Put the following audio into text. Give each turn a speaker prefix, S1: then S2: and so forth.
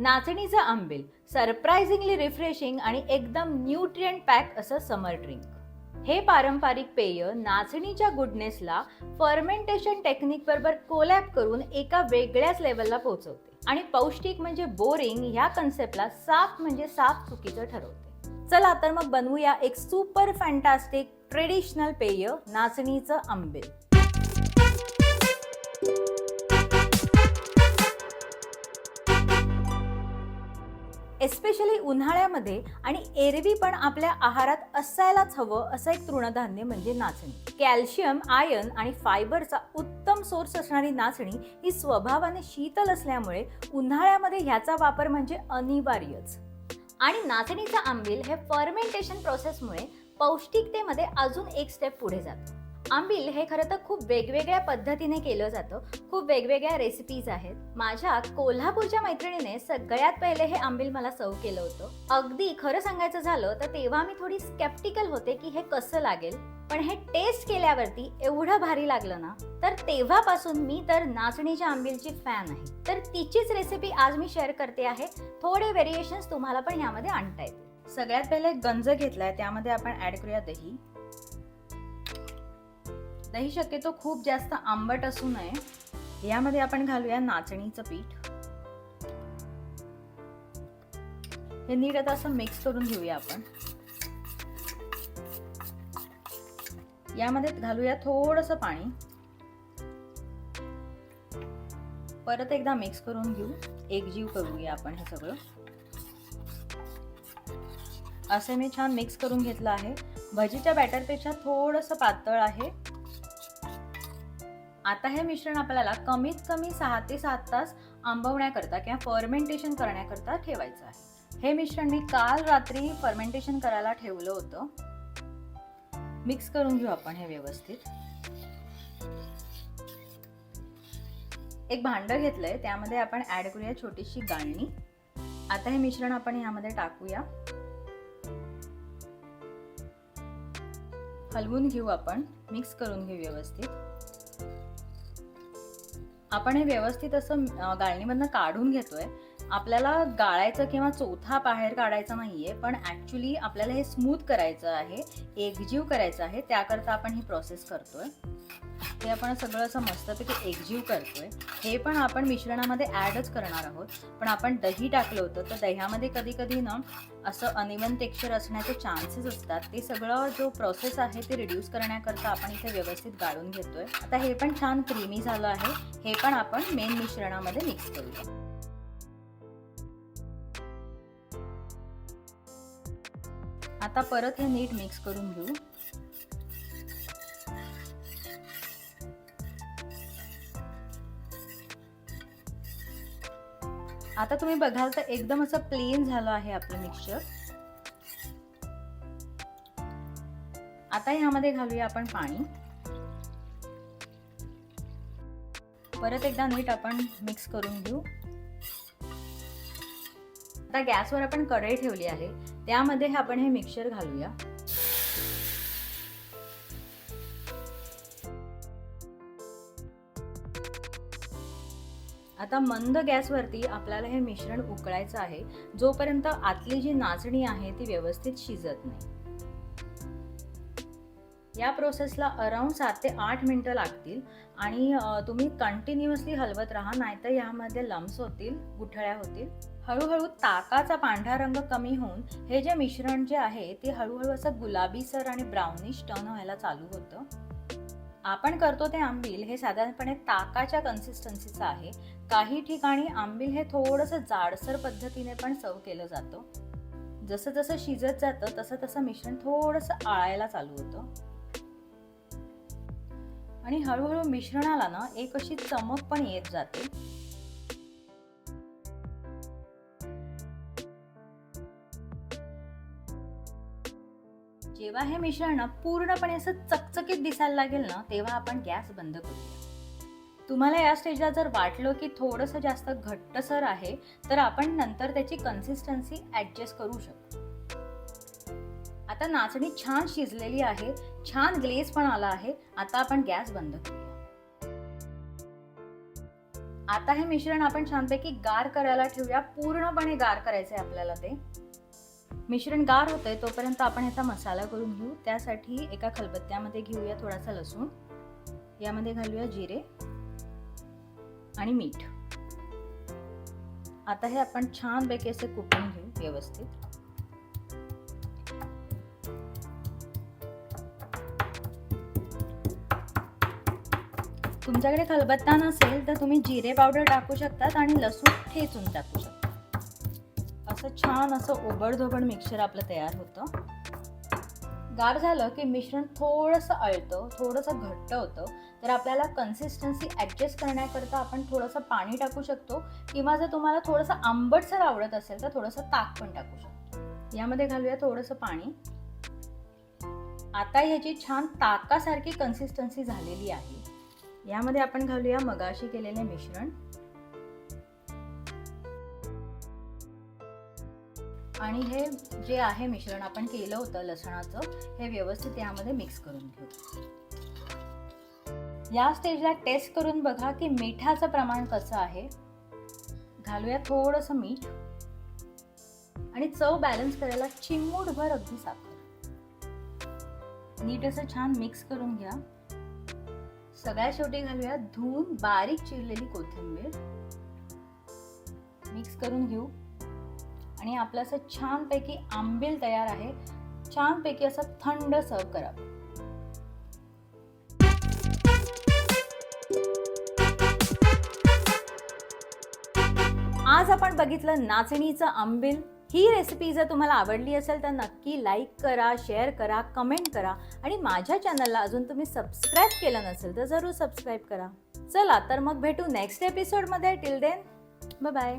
S1: नाचणीचं आंबील surprisingly refreshing आणि एकदम nutrient pack असं समर ड्रिंक. हे पारंपरिक पेय नाचणीच्या गुडनेसला फर्मेंटेशन टेक्निक बरोबर कोलॅप करून एका वेगळ्याच लेवलला पोहोचवते. आणि पौष्टिक म्हणजे बोरिंग ह्या कन्सेप्टला साफ म्हणजे साफ चुकीचं ठरवते. चला तर मग बनवूया एक सुपर फॅन्टास्टिक ट्रेडिशनल पेय नाचणीचं आंबील. एस्पेशली उन्हाळ्यामध्ये आणि एरवी पण आपल्या आहारात असायलाच हवं असं एक तृणधान्य म्हणजे नाचणी. कॅल्शियम आयर्न आणि फायबरचा उत्तम सोर्स असणारी नाचणी ही स्वभावाने शीतल असल्यामुळे उन्हाळ्यामध्ये ह्याचा वापर म्हणजे अनिवार्यच. आणि नाचणीचा आंबील हे फर्मेंटेशन प्रोसेसमुळे पौष्टिकतेमध्ये अजून एक स्टेप पुढे जातं. आंबील हे खरं तर खूप वेगवेगळ्या पद्धतीने केलं जातं. खूप वेगवेगळ्या रेसिपीज आहेत. माझ्या कोल्हापूरच्या मैत्रिणीने सगळ्यात पहिले हे आंबील मला सर्व केलं होतं. अगदी खरं सांगायचं झालं तर तेव्हा मी थोडी स्केप्टिकल होते की हे कसं लागेल. पण हे टेस्ट केल्यावरती एवढं भारी लागलं ना तर तेव्हापासून मी तर नाचणीच्या आंबीलची फॅन आहे. तर तिचीच रेसिपी आज मी शेअर करते आहे. थोडे व्हेरिएशन्स तुम्हाला पण यामध्ये आणता येतील. सगळ्यात पहिले गंज घेतलाय त्यामध्ये आपण ऍड करूया दही. दही शक्यतो खूप जास्त आंबट असू नये. यामध्ये आपण घालूया नाचणीचं पीठ. हे नीट आता असं मिक्स करून घेऊया आपण. यामध्ये घालूया थोडस पाणी. परत एकदा मिक्स करून घेऊ. एकजीव करूया आपण हे सगळं. असे मी छान मिक्स करून घेतलं आहे. भजीच्या बॅटरपेक्षा थोडंसं पातळ आहे. आता हे मिश्रण आपल्याला कमीत कमी सहा ते सात तास आंबवण्याकरता किंवा फर्मेंटेशन करण्याकरता ठेवायचं आहे. हे मिश्रण मी काल रात्री फर्मेंटेशन करायला ठेवलं होतं. मिक्स करून घेऊ आपण हे व्यवस्थित. एक भांडं घेतलंय त्यामध्ये आपण ऍड करूया छोटीशी गाळणी. आता हे मिश्रण आपण यामध्ये टाकूया. हलवून घेऊ आपण. मिक्स करून घेऊ व्यवस्थित. आपण हे व्यवस्थित असं गाळणीमधनं काढून घेतोय. आपल्याला गाळायचं किंवा चौथा बाहेर काढायचा नाहीये पण ऍक्च्युली आपल्याला हे स्मूथ करायचं आहे एकजीव करायचं आहे त्याकरता आपण ही प्रोसेस करतोय. हे आपण सगळं असं मस्तपैकी एकजीव करतोय. हे पण आपण मिश्रणामध्ये ऍडच करणार आहोत. पण आपण दही टाकलं होतं तर दह्यामध्ये कधी कधी ना असं अनिवन टेक्स्चर असण्याचे चान्सेस असतात. ते सगळं जो प्रोसेस आहे ते रिड्यूस करण्याकरता आपण इथे व्यवस्थित गाळून घेतोय. आता हे पण छान क्रीमी झालं आहे. हे पण आपण मेन मिश्रणामध्ये मिक्स करूया. आता परत हे नीट मिक्स करून घेऊ. आता तुम्ही बघाल तर एकदम असं प्लेन झालं आहे आपलं मिक्सचर आता ह्यामध्ये घालूया आपण पाणी. परत एकदा नीट आपण मिक्स करून घेऊ. आता गॅसवर आपण कढई ठेवली आहे. त्यामध्ये आपण हे मिक्सचर घालूया. आता मंद गॅसवरती आपल्याला हे मिश्रण उकळायचं आहे. जोपर्यंत आतली जी नाचणी आहे ती व्यवस्थित शिजत नाही. या प्रोसेसला अराउंड सात ते आठ मिनटं लागतील आणि तुम्ही कंटिन्युअसली हलवत राहा नाहीतर यामध्ये लम्स होतील गुठळ्या होतील. हळूहळू ताकाचा पांढरा रंग कमी होऊन हे जे मिश्रण जे आहे ते हळूहळू असं गुलाबीसर आणि ब्राउनिश टर्न व्हायला चालू होतं. आपण करतो ते आंबील हे साधारणपणे ताकाच्या कन्सिस्टन्सीचं आहे. काही ठिकाणी आंबील हे थोडंसं जाडसर पद्धतीने पण सर्व केलं जातं. जसं जसं शिजत जातं तसं तसं मिश्रण थोडंसं आळायला चालू होतं. आणि हळूहळू मिश्रणाला ना एक अशी चमक पण येत जाते. जेव्हा हे मिश्रण पूर्णपणे असं चकचकीत दिसायला लागेल ना तेव्हा आपण गॅस बंद करूया. तुम्हाला या स्टेजला जर वाटलं की थोडंसं जास्त घट्टसर आहे तर आपण नंतर त्याची कन्सिस्टन्सी ॲडजस्ट करू शकतो. आता नाचणी छान शिजलेली आहे छान ग्लेज पण आला आहे आता आपण गॅस बंद करूया. आता हे मिश्रण आपण छानपैकी गार करायला ठेवूया पूर्णपणे गार करायचं आहे आपल्याला ते. मिश्रण गार होतंय तोपर्यंत आपण ह्याचा मसाला करून घेऊ. त्यासाठी एका खलबत्त्यामध्ये घेऊया थोडासा लसूण. यामध्ये घालूया जिरे. आणि मीठ. आता हे आपण छानपैकी असे कुटून घेऊ व्यवस्थित. तुमच्याकडे खलबत्ता नसेल तर तुम्ही जिरे पावडर टाकू शकतात आणि लसूण ठेचून टाकू शकता. असं छान असं ओबडधोबड मिक्सर आपलं तयार होतं. गार झालं की मिश्रण थोडंसं अळतं थोडंसं घट्ट होतं. तर आपल्याला कन्सिस्टन्सी ॲडजस्ट करण्याकरता आपण थोडंसं पाणी टाकू शकतो किंवा जर तुम्हाला थोडंसं आंबटसर आवडत असेल तर थोडंसं ताक पण टाकू शकतो. यामध्ये घालूया थोडंसं पाणी. आता ह्याची छान ताकासारखी कन्सिस्टन्सी झालेली आहे. यामध्ये आपण घालूया मगाशी केलेले मिश्रण. आणि हे जे आहे मिश्रण आपण केलं होतं लसणाचं हे व्यवस्थित यामध्ये मिक्स करून घेऊ. या स्टेजला टेस्ट करून बघा की मिठाचं प्रमाण कसं आहे. घालूया थोडंसं मीठ. आणि चव बॅलन्स करायला चिमूटभर अगदी साखर. नीट असं छान मिक्स करून घ्या. सगळ्या शेवटी घालूया धुवून बारीक चिरलेली कोथिंबीर. मिक्स करून घेऊ. आणि आपलं असं छानपैकी आंबील तयार आहे. छानपैकी असं थंड सर्व करा. आज आपण बघितलं नाचणीचं आंबील. ही रेसिपी जर तुम्हाला आवडली असेल तर नक्की लाईक करा शेअर करा कमेंट करा आणि माझ्या चॅनलला अजून तुम्ही सबस्क्राईब केलं नसेल तर जरूर सबस्क्राईब करा. चला तर मग भेटू नेक्स्ट एपिसोडमध्ये टिल देन बाय